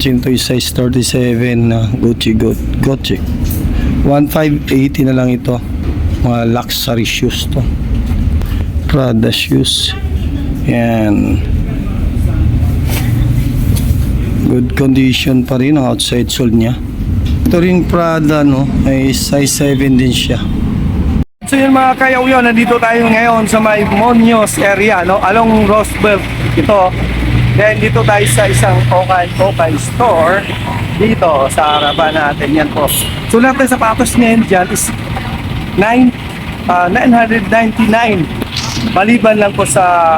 napansin to size 37 na Gucci Gu- Gucci. 1580 na lang ito. Mga luxury shoes to. Prada shoes. Yan. Good condition pa rin ang outside sole niya. Ito rin Prada no? Ay size 7 din siya. So yun mga kayaw yun, nandito tayo ngayon sa may Monios area, no? Along Rosberg. Ito. Then dito tayo sa isang Okay Okay store dito sa harapan natin yan po. So lahat ng sapatos ngayon dyan is 9, ah, 999. Maliban lang po sa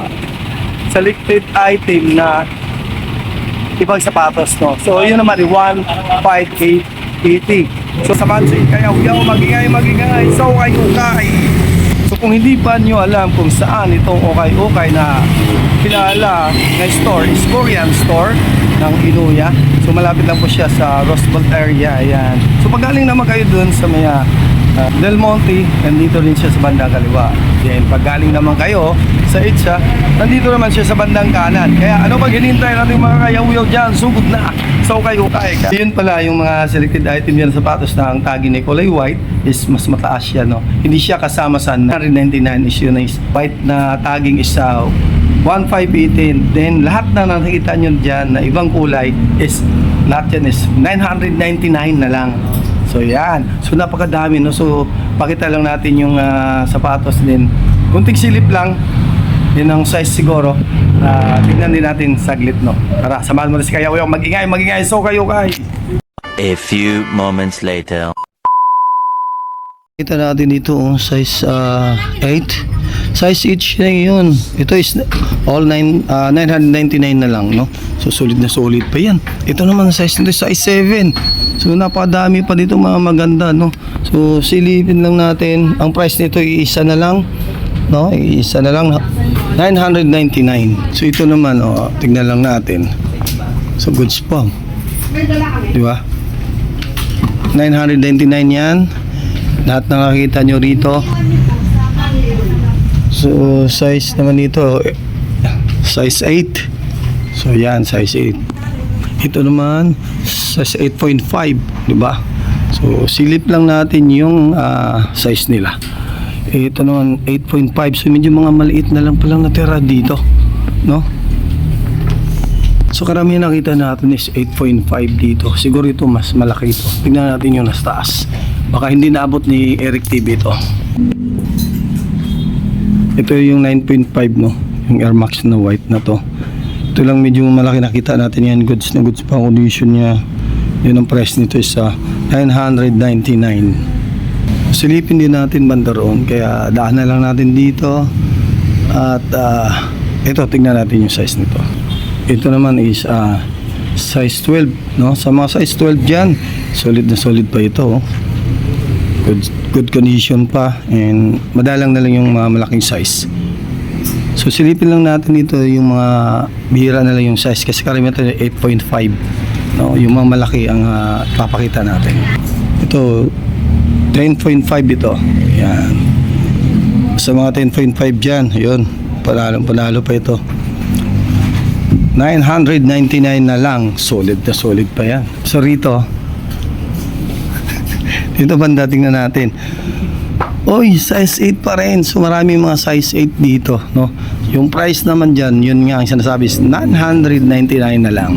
selected item na ibang sapatos no. So yun naman 15880. So sa Mansi kaya uyaw magingay magingay so kayo kay. So kung hindi pa nyo alam kung saan itong okay okay na kilala na store is Korean store ng Inuya. So malapit lang po siya sa Roswell area. Ayan. So pag galing naman kayo dun sa may ah, Del Monte, nandito rin siya sa bandang kaliwa. Then pag galing naman kayo sa Itza, nandito naman siya sa bandang kanan. Kaya ano pag hinintay natin mga kayaw-yaw dyan, sugod na. So kayo kaya ka. Yun pala yung mga selected item yan sa sapatos na ang tagi ni kulay white is mas mataas siya no. Hindi siya kasama sa 999 is yun is white na tagging is sa 1518. Then lahat na nakikita nyo dyan na ibang kulay is lahat yan is 999 na lang. So yan. So napakadami no. So pakita lang natin yung ah, sapatos din. Kunting silip lang. Yun ang size siguro. Uh, tingnan din natin saglit no. Tara, samahan mo na si Kayaw yung magingay, magingay. So kayo kay. A few moments later. Kita natin dito oh, size ah, 8. Size each na yun. Ito is all 9, ah, 999 na lang, no? So, solid na solid pa yan. Ito naman size nito, size 7. So, napakadami pa dito mga maganda, no? So, silipin lang natin. Ang price nito, isa na lang, no? Isa na lang, 999. So, ito naman, oh, tignan lang natin. So, goods pa. Di ba? 999 yan. Lahat na nakikita nyo rito. So, size naman dito, eh, size 8. So, yan, size 8. Ito naman, size 8.5, di ba? So, silip lang natin yung ah, size nila. Ito naman, 8.5. So, medyo mga maliit na lang palang natira dito. No? So, karamihan nakita natin is 8.5 dito. Siguro ito, mas malaki ito. Tingnan natin yung nasa taas. Baka hindi naabot ni Eric TV ito. Ito yung 9.5 no, yung Air Max na white na to. Ito lang medyo malaki nakita natin yan, goods na goods pa condition niya. Yun ang price nito is sa 999. Silipin din natin banda roon, kaya daan na lang natin dito. At ah, ito, tingnan natin yung size nito. Ito naman is ah, size 12, no? Sa mga size 12 diyan, solid na solid pa ito. Oh good, good condition pa and madalang na lang yung mga malaking size. So silipin lang natin dito yung mga bihira na lang yung size kasi karamihan ito 8.5 no, yung mga malaki ang ah, papakita natin. Ito 10.5 ito. Yan. Sa mga 10.5 dyan yun panalo panalo pa ito. 999 na lang solid na solid pa yan. So rito dito banda tingnan natin. Oy, size 8 pa rin. So marami mga size 8 dito, no? Yung price naman diyan, yun nga ang sinasabi is 999 na lang.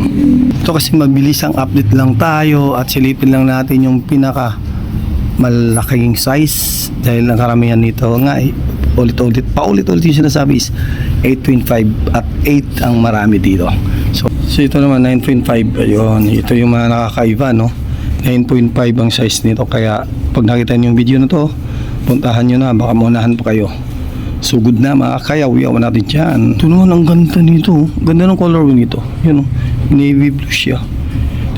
Ito kasi mabilis ang update lang tayo at silipin lang natin yung pinaka malaking size dahil ang karamihan nito nga eh, ulit-ulit paulit-ulit yung sinasabi is 8.5 at 8 ang marami dito. So, so ito naman 9.5 ayun, ito yung mga nakakaiba no. 9.5 ang size nito. Kaya pag nakita niyo yung video na to puntahan nyo na. Baka maunahan pa kayo. Sugod na mga kayaw yawan natin dyan. Ito naman ang ganda nito. Ganda ng color nito yun oh, navy blue siya.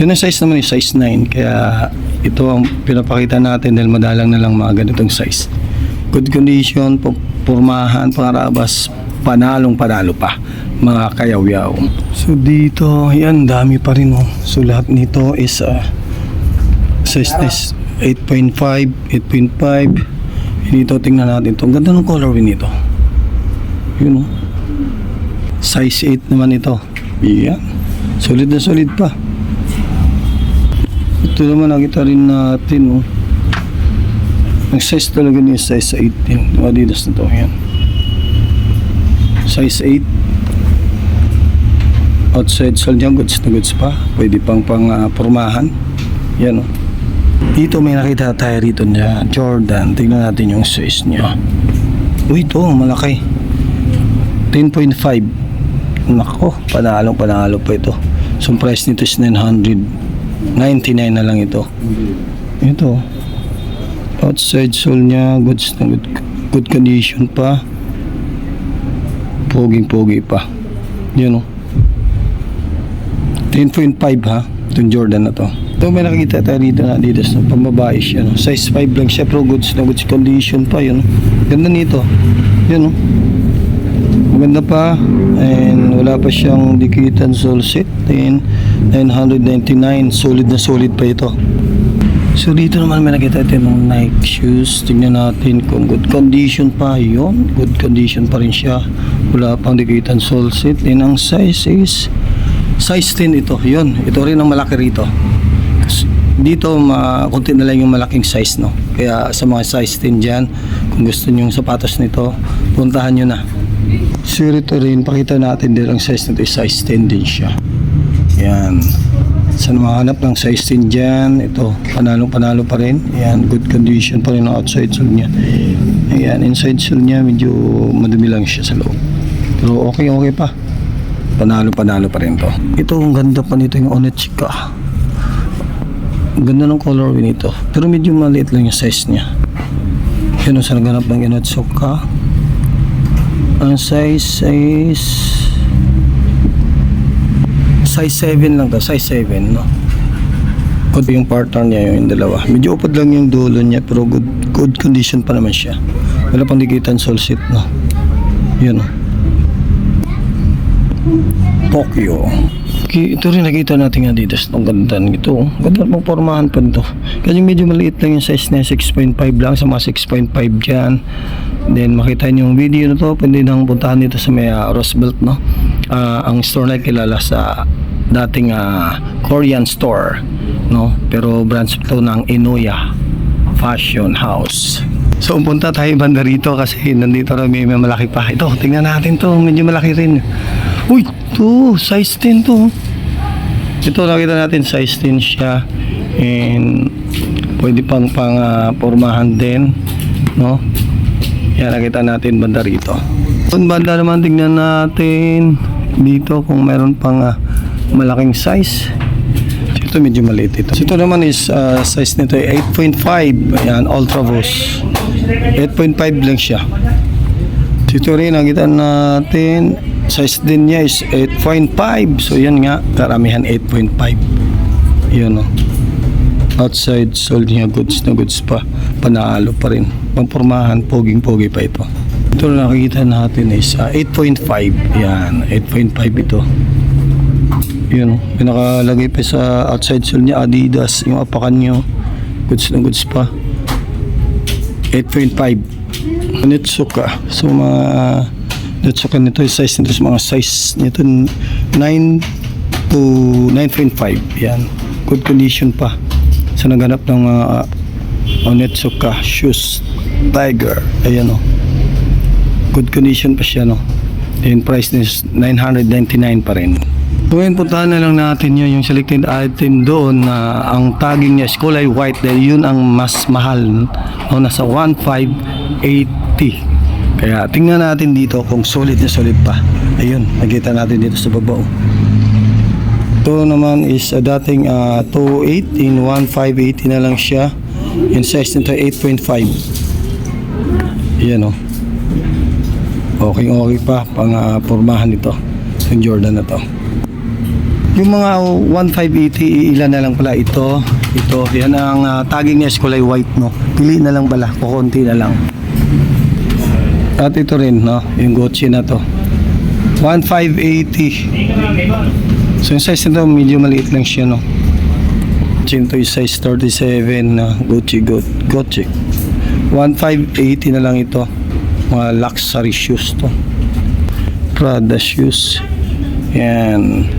Yun ang size naman is size 9 kaya ito ang pinapakita natin dahil madalang na lang mga ganitong size. Good condition pu- purmahan pangarabas panalong panalo pa mga kayaw-yaw so dito yan dami pa rin oh. So lahat nito is uh, size is 8.5 8.5 dito tingnan natin to ang ganda ng color nito yun o size 8 naman ito yan solid na solid pa Ito naman nakita rin natin, oh. Ang size talaga niya size 18. Yung Adidas na to, yan. Size 8. Outside sole niya, goods na goods pa. Pwede pang pang ah, pormahan. Yan, oh. Dito may nakita tayo rito niya, Jordan. Tingnan natin yung size niya. Uy, ito, malaki. 10.5. Nako, panalo, panalo pa ito. So, price nito is 999 na lang ito. Ito. Outside sole niya, goods na good, good condition pa. Poging-pogi pa. Yan o. 10.5 ha. Itong Jordan na to. Ito may nakikita tayo dito na Adidas na pambabae siya. No? Size 5 lang siya pero goods na goods condition pa. Yun. Ganda nito. Yan o. Maganda pa. And wala pa siyang dikitan sole set. And 999. Solid na solid pa ito. So dito naman may nakita tayo ng Nike shoes. Tingnan natin kung good condition pa. Yun. Good condition pa rin siya. Wala pang dikitan sole set. And ang size is size 10 ito. Yun. Ito rin ang malaki rito. Dito, ma konti na lang yung malaking size, no? Kaya sa mga size 10 dyan, kung gusto nyo yung sapatos nito, puntahan nyo na. So ito rin, pakita natin din ang size nito, size 10 din siya. Yan. Sa mahanap ng size 10 dyan, ito, panalo-panalo pa rin. Yan, good condition pa rin ang outside sole niya. Ayan, inside sole niya, medyo madumi lang siya sa loob. Pero okay, okay pa. Panalo-panalo pa rin to. Ito, ang ganda pa nito yung Onitsuka. Ganda ng color nito. Pero medyo maliit lang yung size niya. Yun ang sa naganap ng Onitsuka. Ang size is size 7 lang to, size 7 no. Good yung partner niya yung dalawa. Medyo upod lang yung dulo niya pero good good condition pa naman siya. Wala pang dikitan sole seat no. Yun. Tokyo. Ito rin nakita natin nga dito sa ganda nito. Ganda pang pormahan pa nito. Kasi medyo maliit lang yung size niya, 6.5 lang sa mga 6.5 dyan. Then makita niyo yung video na to, pwede nang puntahan dito sa may uh, Roosevelt, no? Ah, ang store na kilala sa dating ah, Korean store, no? Pero branch to ng Inoya Fashion House. So, punta tayo banda rito kasi nandito na may, may malaki pa. Ito, tingnan natin to. Medyo malaki rin. Uy, to. Size 10 to. Ito, nakita natin size 10 siya. And pwede pang pang ah, pormahan din. No? Yan, nakita natin banda rito. Kung banda naman, tingnan natin dito kung meron pang ah, malaking size. Ito medyo maliit ito. Ito naman is ah, size nito ay 8.5. Ayan, Ultra Boost. 8.5 lang siya. Ito rin, nakita natin, size din niya is 8.5. So yan nga, karamihan 8.5. Yun o. Outside, sold niya goods na goods pa. Panalo pa rin. Pangpormahan, poging-pogi pa ito. Ito na nakikita natin is ah, 8.5. Yan, 8.5 ito. Yun, oh. pinakalagay pa sa outside sole niya Adidas, yung apakan nyo. Goods na goods pa. 8.5. Nitsuka. So mga Nitsuka nito, yung size nito, mga size nito 9 to 9.5. Yan. Good condition pa. Sa naganap ng uh, Onitsuka shoes Tiger. Ayan o. Good condition pa siya no. And price is 999 pa rin. So ngayon puntahan na lang natin yun, yung selected item doon na ang tagging niya is kulay white dahil yun ang mas mahal no, nasa 1580 kaya tingnan natin dito kung solid na solid pa. Ayun, nakita natin dito sa baba oh. ito naman is uh, dating uh, 28 in 1580 na lang siya. In size nito 8.5 yan oh. Okay okay pa pang uh, pormahan ito yung Jordan na to yung mga 1580 ilan na lang pala ito. Ito yan ang uh, tagging niya kulay white no? Pili na lang pala kukunti na lang. At ito rin no? Yung Gucci na to. 1580 so yung size nito medyo maliit lang siya no? Ito yung size 37 na Gucci Gu- Gucci. 1580 na lang ito. Mga luxury shoes to. Prada shoes. Yan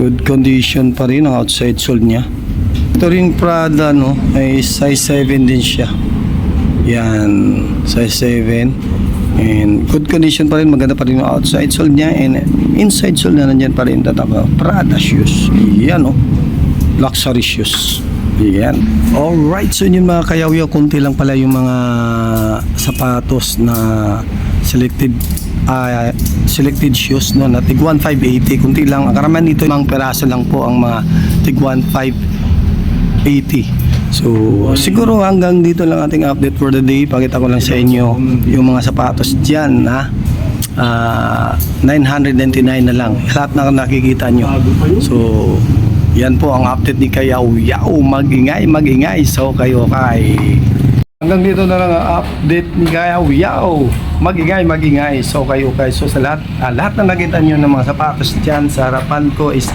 Good condition pa rin ang outside sole niya. Ito rin Prada no, ay size 7 din siya. Yan, size 7. And good condition pa rin, maganda pa rin yung outside sole niya and inside sole na nandiyan pa rin tatama. Prada shoes. Yan oh. Luxury shoes. Yan. Alright, so yun mga kayawyaw, kunti lang pala yung mga sapatos na selected ah, selected shoes no na tig 1580 kunti lang. Ang karamihan dito mga peraso lang po ang mga tig 1580 so siguro hanggang dito lang ating update for the day. Pakita ko lang sa inyo yung mga sapatos dyan na ah, 999 na lang. Lahat na nakikita nyo. So yan po ang update ni Kayaw. Yaw magingay magingay. So kayo kay Hanggang dito na lang ang update ni Gayaw Yaw. Magingay, magingay. So kayo guys, so sa lahat, ah, lahat na nakita nyo ng mga sapatos dyan sa harapan ko is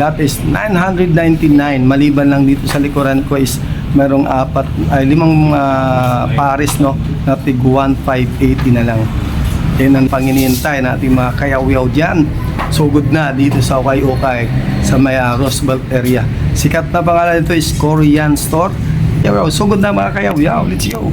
lahat is 999. Maliban lang dito sa likuran ko is merong apat, ay limang ah, pares no, na tig 1580 na lang. Yan ang panginihintay natin mga kayaw-yaw dyan. So good na dito sa Okay-Okay sa may ah, Roosevelt area. Sikat na pangalan nito is Korean Store. Yaw. So good na mga kayaw-yaw. Let's go.